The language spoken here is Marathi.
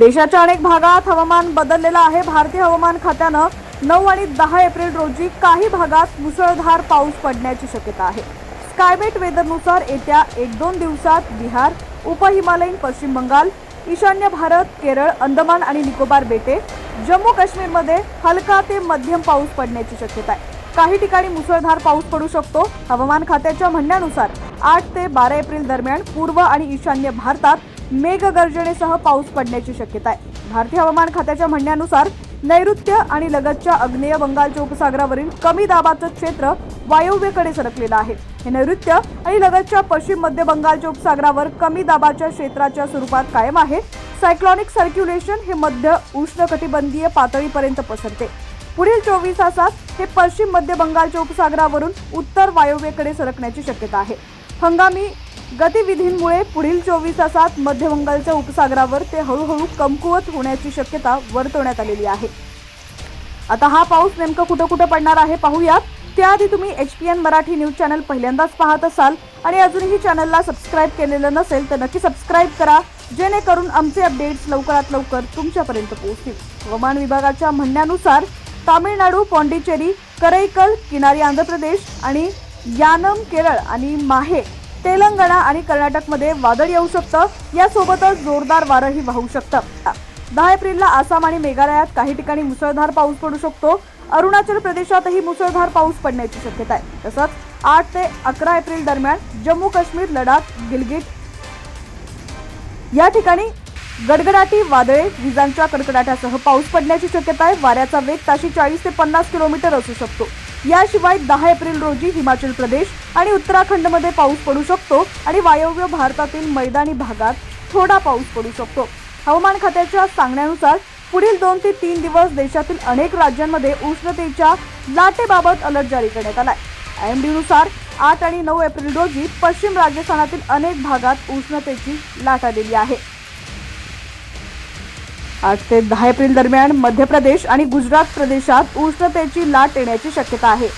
देशाच्या अनेक भागात हवामान बदललेलं आहे. भारतीय हवामान खात्यानं नऊ आणि दहा एप्रिल रोजी काही भागात मुसळधार पाऊस पडण्याची शक्यता आहे. स्कायमेट वेदरनुसार येत्या एक दोन दिवसात बिहार उपहिमालयीन पश्चिम बंगाल ईशान्य भारत केरळ अंदमान आणि निकोबार बेटे जम्मू काश्मीरमध्ये हलका ते मध्यम पाऊस पडण्याची शक्यता आहे. काही ठिकाणी मुसळधार पाऊस पडू शकतो. हवामान खात्याच्या म्हणण्यानुसार आठ ते बारा एप्रिल दरम्यान पूर्व आणि ईशान्य भारतात मेघगर्जनेसह पाऊस पडण्याची शक्यता आहे. भारतीय हवामान खात्याच्या म्हणण्यानुसार नैऋत्य आणि लगतच्या आग्नेय बंगालच्या उपसागरावरील कमी दाबाचं क्षेत्र वायव्येकडे सरकलेलं आहे. हे नैऋत्य आणि लगतच्या पश्चिम मध्य बंगालच्या उपसागरावर कमी दाबाच्या क्षेत्राच्या स्वरूपात कायम आहे. सायक्लॉनिक सर्क्युलेशन हे मध्य उष्णकटिबंधीय पातळीपर्यंत पसरते. पुढील चोवीस तासात हे पश्चिम मध्य बंगालच्या उपसागरावरून उत्तर वायव्येकडे सरकण्याची शक्यता आहे. हंगामी गतिविधींमुळे पुढील चोवीस तासात मध्य बंगालच्या उपसागरावर ते हळूहळू कमकुवत होण्याची शक्यता वर्तवण्यात आलेली आहे. आता हा पाऊस नेमकं कुठं कुठं पडणार आहे पाहूयात. त्याआधी तुम्ही H P N Marathi news channel पहिल्यांदाच पाहत असाल आणि अजूनही चॅनलला सबस्क्राईब केलेलं नसेल तर नक्की सबस्क्राईब करा जेणेकरून आमचे अपडेट्स लवकरात लवकर तुमच्यापर्यंत पोहोचतील. हवामान विभागाच्या म्हणण्यानुसार तामिळनाडू पॉंडिचेरी करैकल किनारी आंध्र प्रदेश आणि यानम केरळ आणि माहे तेलंगणा आणि कर्नाटकमध्ये वादळ येऊ शकतं. यासोबतच जोरदार वारंही वाहू शकतं. दहा एप्रिलला आसाम आणि मेघालयात काही ठिकाणी मुसळधार पाऊस पडू शकतो. अरुणाचल प्रदेशातही मुसळधार पाऊस पडण्याची शक्यता आहे. तसंच आठ ते अकरा एप्रिल दरम्यान जम्मू काश्मीर लडाख गिलगिट या ठिकाणी गडगडाटी वादळे विजांच्या कडकडाटासह पाऊस पडण्याची शक्यता आहे. वाऱ्याचा वेग ताशी चाळीस ते पन्नास किलोमीटर असू शकतो. याशिवाय दहा एप्रिल रोजी हिमाचल प्रदेश आणि उत्तराखंडमध्ये पाऊस पडू शकतो आणि वायव्य भारतातील मैदानी भागात थोडा पाऊस पडू शकतो. हवामान खात्याच्या सांगण्यानुसार पुढील दोन ते तीन दिवस देशातील अनेक राज्यांमध्ये उष्णतेच्या लाटेबाबत अलर्ट जारी करण्यात आलाय. आय एम डीनुसार आठ आणि नऊ एप्रिल रोजी पश्चिम राजस्थानातील अनेक भागात उष्णतेची लाट आलेली आहे. आठ ते दहा एप्रिल दरम्यान मध्य प्रदेश आणि गुजरात प्रदेशात उष्णतेची लाट येण्याची शक्यता आहे.